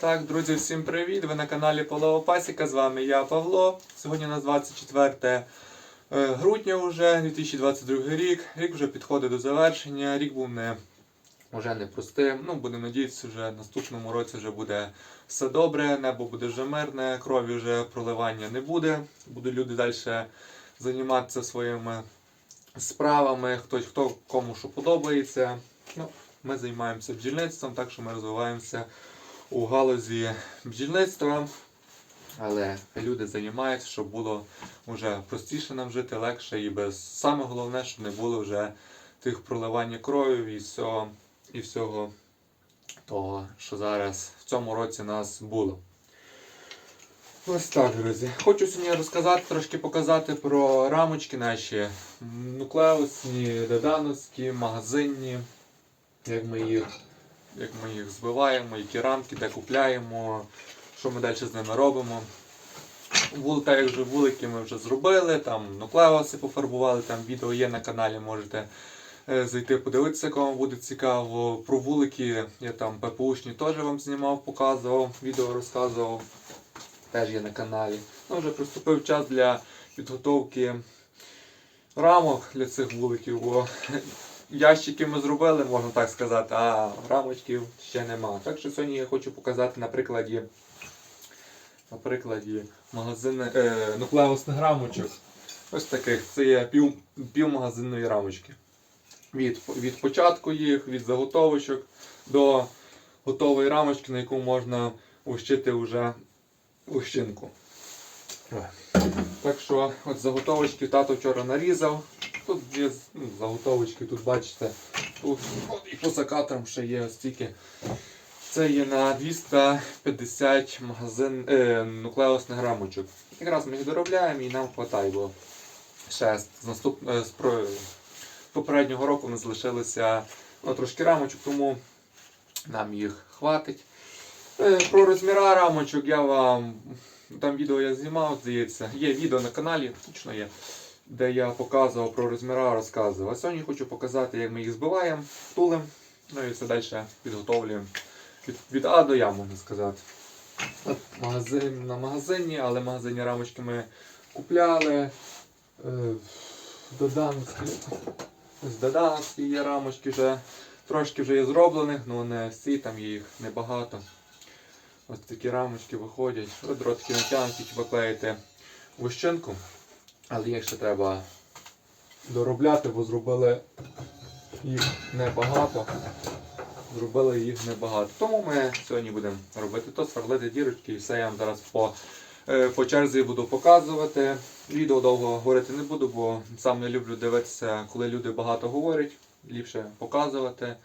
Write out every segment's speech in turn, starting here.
Так, друзі, всім привіт! Ви на каналі Павлова Пасіка. З вами я Павло. Сьогодні у нас 24 е, грудня вже 2022 рік. Рік вже підходить до завершення. Рік був не вже не простим. Ну, будемо надіятися, вже в наступному році вже буде все добре, небо буде вже мирне, крові вже проливання не буде. Будуть люди далі займатися своїми справами, хтось хто кому що подобається. Ну, ми займаємося бджільництвом, так що ми розвиваємося у галузі бджільництва. Але люди займаються, щоб було вже простіше нам жити, легше і без саме головне, щоб не було вже тих проливання крові і всього, і всього того, що зараз в цьому році нас було. Ось так, друзі. Хочу сьогодні розказати, трошки показати про рамочки наші нуклеусні, дедановські, магазинні, як ми їх, як ми їх збиваємо, які рамки, де купляємо, що ми далі з ними робимо. Вул, так як вже вулики ми вже зробили, там нуклеуси пофарбували, там відео є на каналі, можете е, зайти подивитися, кому буде цікаво. Про вулики я там ППУшні теж вам знімав, показував, відео розказував. Теж є на каналі. Ну, вже приступив час для підготовки рамок для цих вуликів, ящики ми зробили, можна так сказати, а рамочків ще нема. Так що сьогодні я хочу показати на прикладі, на прикладі магазини, е, нуклеусних рамочок. Ось таких. Це є пів, півмагазинної рамочки. Від, від початку їх, від заготовочок до готової рамочки, на яку можна ущити вже ущинку. Так що от заготовочки тато вчора нарізав. Тут є ну, заготовочки, тут бачите, тут і по закатрам ще є ось стільки. Це є на 250 магазин, е, нуклеусних рамочок. Якраз ми їх доробляємо і нам вистачає, бо ще з, наступ, е, з про, попереднього року не залишилося ну, трошки рамочок, тому нам їх хватить. Е, Про розміри рамочок я вам там відео я знімав, здається. Є відео на каналі, точно є, де я показував про розміри, розказував. А сьогодні хочу показати, як ми їх збиваємо, тулим, ну і все далі підготовлюємо від, від А до Я, можна сказати. Магазин на магазині, але магазинні рамочки ми купляли. Е, Додановські. Ось є рамочки вже. Трошки вже є зроблених, але не всі, там їх небагато. Ось такі рамочки виходять. От дротки натягнуті, клеїти вощинку. Але їх ще треба доробляти, бо зробили їх небагато. Зробили їх небагато. Тому ми сьогодні будемо робити то, сверлити дірочки і все я вам зараз по, е, по черзі буду показувати. Відео довго говорити не буду, бо сам не люблю дивитися, коли люди багато говорять. Ліпше показувати.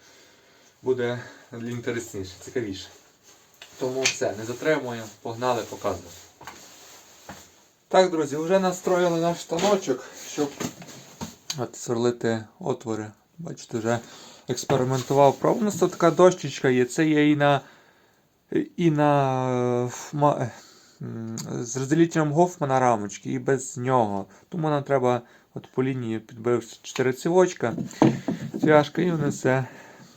Буде інтересніше, цікавіше. Тому все, не затримуємо, погнали показувати. Так, друзі, вже настроїли наш станочок, щоб от сверлити отвори. Бачите, вже експериментував. Про- У нас тут така дощечка є. Це є і на і на е, з розділителем Гофмана рамочки, і без нього. Тому нам треба от по лінії підбив 4 цівочка, цвяшка, і вони все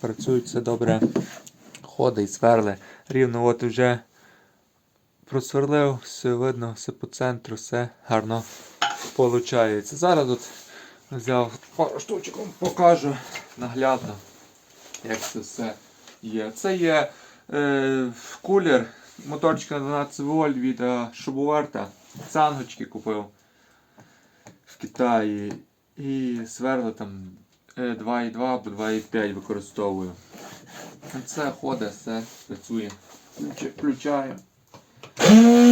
працюють, все добре ходить, сверли. Рівно от вже просверлив, все видно, все по центру, все гарно виходить. Зараз от взяв пару штучок, покажу наглядно, як це все є. Це є е, кулер, моторчик на 12 вольт від е, Шубуверта. Цангочки купив в Китаї. І сверли там е, 2,2 або 2,5 використовую. Це ходить, все працює. Включ- Mm-hmm.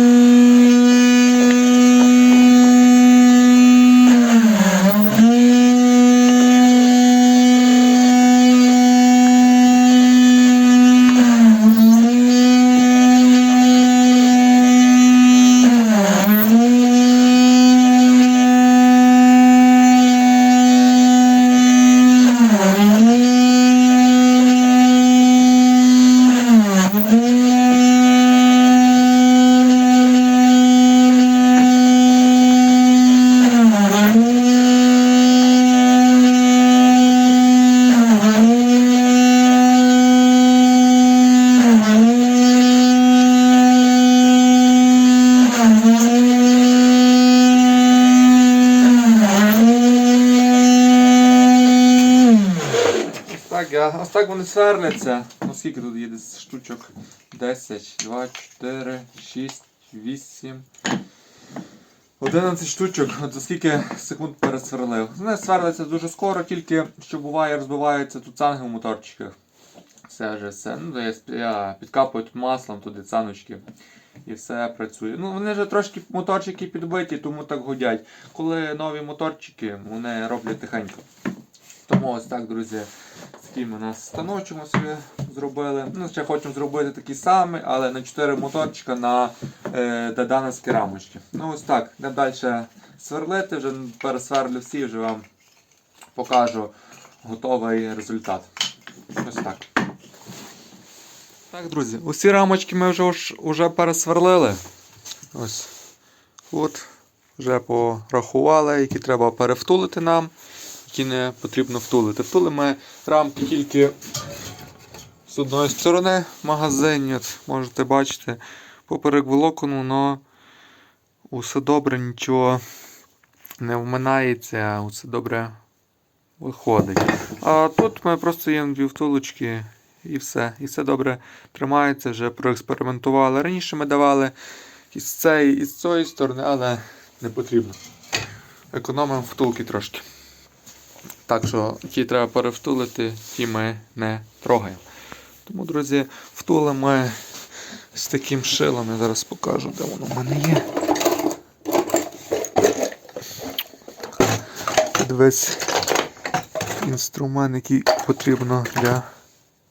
Так, я, ось так вони сверляться. Ну скільки тут є десь штучок? 10, 2, 4, 6, 8. 11 штучок, за скільки секунд пересверлив. Вони сверляться дуже скоро, тільки що буває, розбиваються тут цанги в моторчиках. Все вже все. Ну, я, я підкапую тут маслом туди цаночки. І все працює. Ну, вони вже трошки моторчики підбиті, тому так гудять. Коли нові моторчики, вони роблять тихенько. Тому ось так, друзі, такий у нас станочок собі зробили. Ну, ще хочемо зробити такі самі, але на 4 моторчика на е, дадановські рамочки. Ну ось так, де далі сверлити, вже пересверлю всі, вже вам покажу готовий результат. Ось так. Так, друзі, усі рамочки ми вже, вже пересверлили. Ось. От. Вже порахували, які треба перевтулити нам, які не потрібно втулити. Втули ми рамки тільки з одної сторони магазині. От, можете бачити, поперек волокону, але усе добре, нічого не вминається, усе добре виходить. А тут ми просто їм дві втулочки і все. І все добре тримається, вже проекспериментували. Раніше ми давали із цієї і з цієї сторони, але не потрібно. Економимо втулки трошки. Так що ті треба перевтулити, ті ми не трогаємо. Тому, друзі, втулимо з таким шилом. Я зараз покажу, де воно в мене є. Дивись інструмент, який потрібно для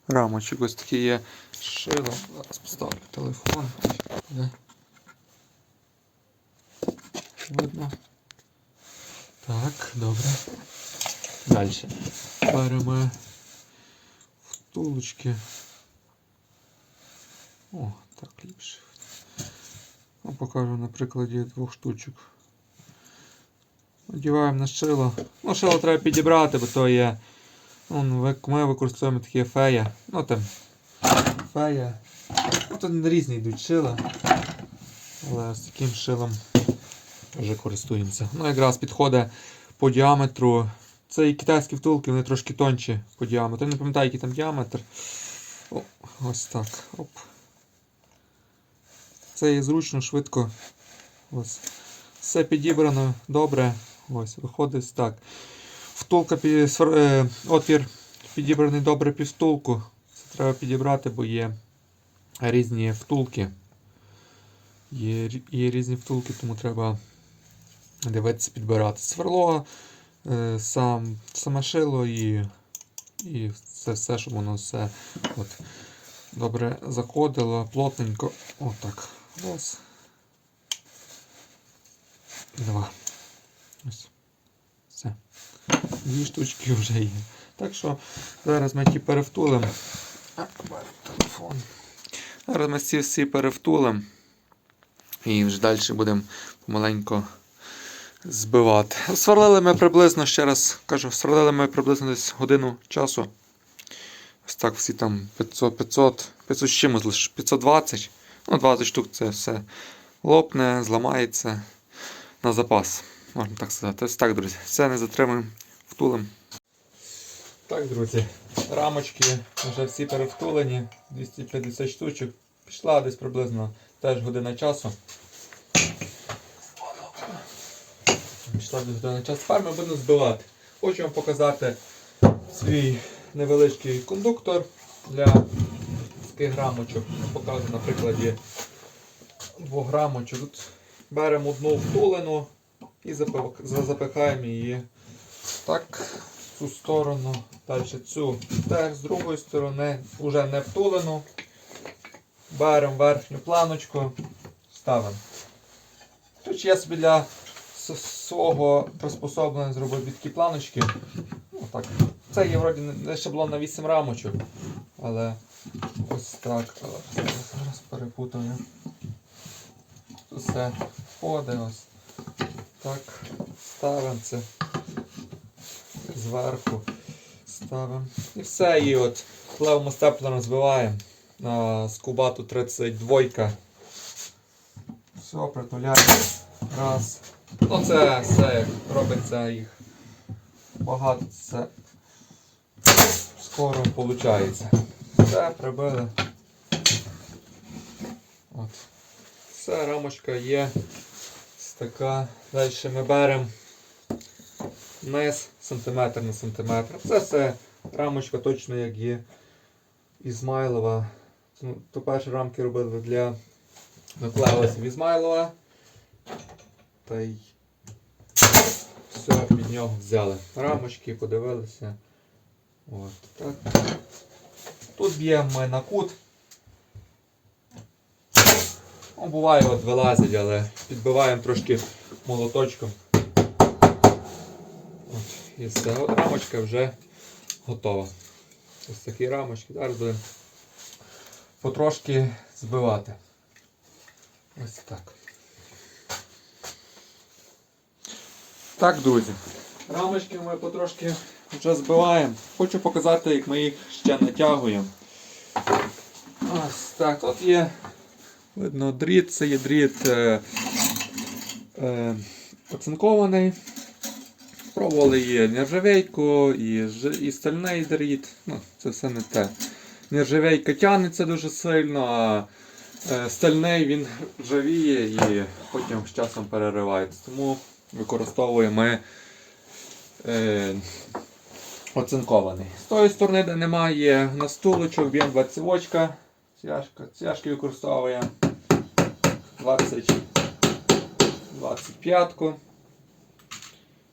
рамочок. Ось таке є шило. Зараз поставлю телефон. Видно. Так, добре. Далі. Беремо втулочки. О, так ліпше. Ну, покажу на прикладі двох штучок. Одіваємо на шило. Ну, шило треба підібрати, бо то є. Ну, ми використовуємо такі фея. Ну там. Фея. Ну, тут різні йдуть шила. Але з таким шилом вже користуємося. Ну, якраз підходить по діаметру. Це і китайські втулки, вони трошки тонші по діаметру. Я не пам'ятаю, який там діаметр. О, ось так. Оп. Це є зручно, швидко. Ось. Все підібрано добре. Ось, виходить так. Втулка під, е, отвір підібраний добре під втулку. Це треба підібрати, бо є різні втулки. Є, є різні втулки, тому треба дивитися, підбирати. Сверло, сам, саме шило і, і це все, щоб воно все от, добре заходило, плотненько. Отак. Раз. Два. Ось. Все. Дві штучки вже є. Так що зараз ми ті перевтулимо. Телефон. Зараз ми ці всі перевтулимо. І вже далі будемо помаленько збивати. Сверлили ми приблизно, ще раз кажу, сверлили ми приблизно десь годину часу. Ось так всі там 500, 500, 500 з чимось лише 520. Ну, 20 штук це все лопне, зламається на запас. Можна так сказати. Ось так, друзі. Все не затримуємо, втулим. Так, друзі, рамочки вже всі перевтулені, 250 штучок. Пішла десь приблизно теж година часу. Пішла десь година часу. Тепер ми будемо збивати. Хочу вам показати свій невеличкий кондуктор для таких рамочок. Покажу на прикладі двох рамочок. Тут беремо одну втулену і запихаємо її так цю сторону. Далі цю теж з другої сторони вже не втулену. Беремо верхню планочку, ставимо. Тут я собі для свого приспособлення зробив такі планочки. Ну, так. Це є вроді не- не шаблон на 8 рамочок. Але ось так. Зараз перепутаю. Тут все входить ось. Так, ставимо це зверху. Ставимо. І все, і от левому степлером збиваємо на скубату 32. Все, притуляємо. Раз. Це все робиться їх багато. Це скоро виходить. Все, прибили. От. Все, рамочка є. Така. Далі ми беремо низ сантиметр на сантиметр. Це все рамочка точно як є Ізмайлова. Ну, то перші рамки робили для наклеїлися Ізмайлова. Та й все від нього взяли. Рамочки, подивилися. От, так. Тут б'ємо ми на кут. Ну, буває от вилазить, але підбиваємо трошки молоточком. От, і от рамочка вже готова. Ось такі рамочки. Зараз будемо потрошки збивати. Ось так. Так, друзі. Рамочки ми потрошки вже збиваємо. Хочу показати, як ми їх ще натягуємо. Ось так, от є видно дріт, це є дріт е, е, оцинкований. Пробували і нержавейку, і, і стальний дріт. Ну, це все не те. Нержавейка тягнеться дуже сильно, а е, стальний він ржавіє і потім з часом переривається. Тому використовуємо е, оцинкований. З тої сторони, де немає настулочок, б'ємо 20 очка. Цяжка. Цяжки використовуємо 20, 25.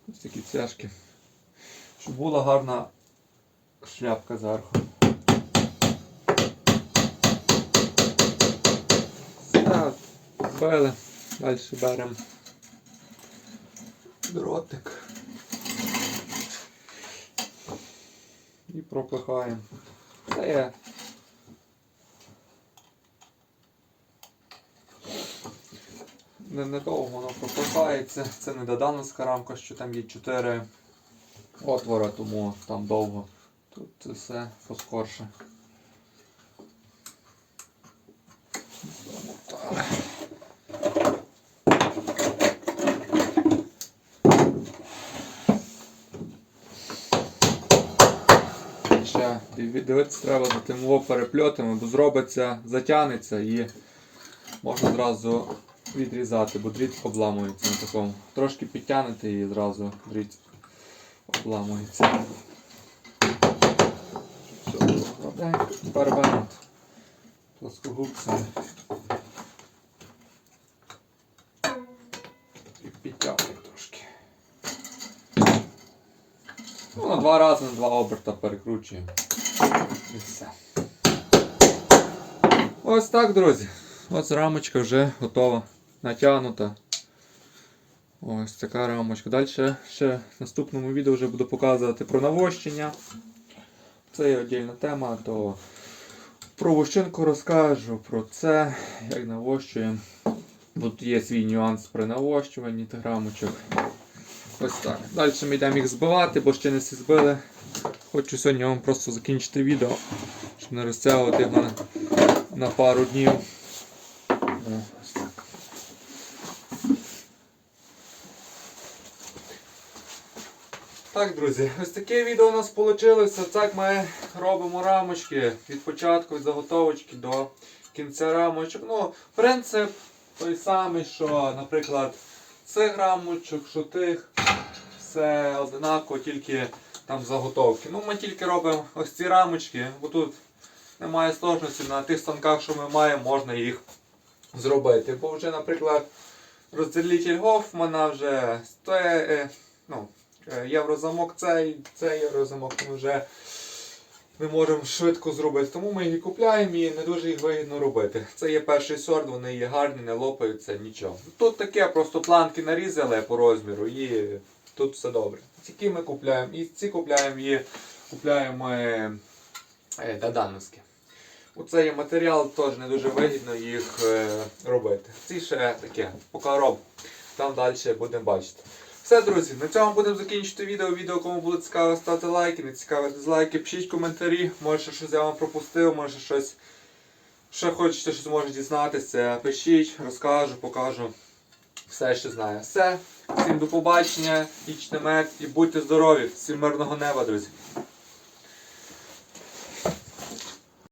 Ось такі цяжки. Щоб була гарна шляпка зверху. Так, били. Далі беремо дротик. І пропихаємо. Це не, недовго воно пропихається. Це не додановська рамка, що там є 4 отвора, тому там довго. Тут це все поскорше. Ще диві- дивитися треба за тим во перепльотами, бо зробиться, затягнеться і можна зразу відрізати, бо дріт обламується на такому. Трошки підтягнете і зразу дріт обламується. Все плоскогубцями. І підтягуємо трошки. Ну, на два рази, на два оберта перекручуємо. І. Ось так, друзі. Ось рамочка вже готова, натягнута. Ось така рамочка. Далі ще в наступному відео вже буду показувати про навощення. Це є віддільна тема, то про вощинку розкажу, про це, як навощуємо. Тут є свій нюанс при навощуванні тих рамочок. Ось так. Далі ми йдемо їх збивати, бо ще не всі збили. Хочу сьогодні вам просто закінчити відео, щоб не розтягувати його на, пару днів. Так. Друзі, ось таке відео у нас вийшло. Так ми робимо рамочки від початку, від заготовочки до кінця рамочок. Ну, принцип той самий, що, наприклад, цих рамочок, що тих, все однаково, тільки там заготовки. Ну, ми тільки робимо ось ці рамочки, бо тут немає сложності. На тих станках, що ми маємо, можна їх зробити. Бо вже, наприклад, розділитель Гофмана вже стоїть, е, ну, е, єврозамок цей, цей єврозамок ми вже не можемо швидко зробити. Тому ми їх купляємо і не дуже їх вигідно робити. Це є перший сорт, вони є гарні, не лопаються, нічого. Тут таке, просто планки нарізали по розміру і тут все добре. Ці ми купляємо, і ці купляємо і купляємо е, е, дадановські. Оце є матеріал, теж не дуже вигідно їх е, робити. Ці ще таке, поки роб. Там далі будемо бачити. Все, друзі, на цьому будемо закінчити відео. Відео, кому було цікаво, ставте лайки, не цікаво, дизлайки, пишіть коментарі. Може щось я вам пропустив, може щось. Ще хочете щось може дізнатися, пишіть, розкажу, покажу. Все, що знаю. Все. Всім до побачення, вічне мед і будьте здорові. Всім мирного неба, друзі.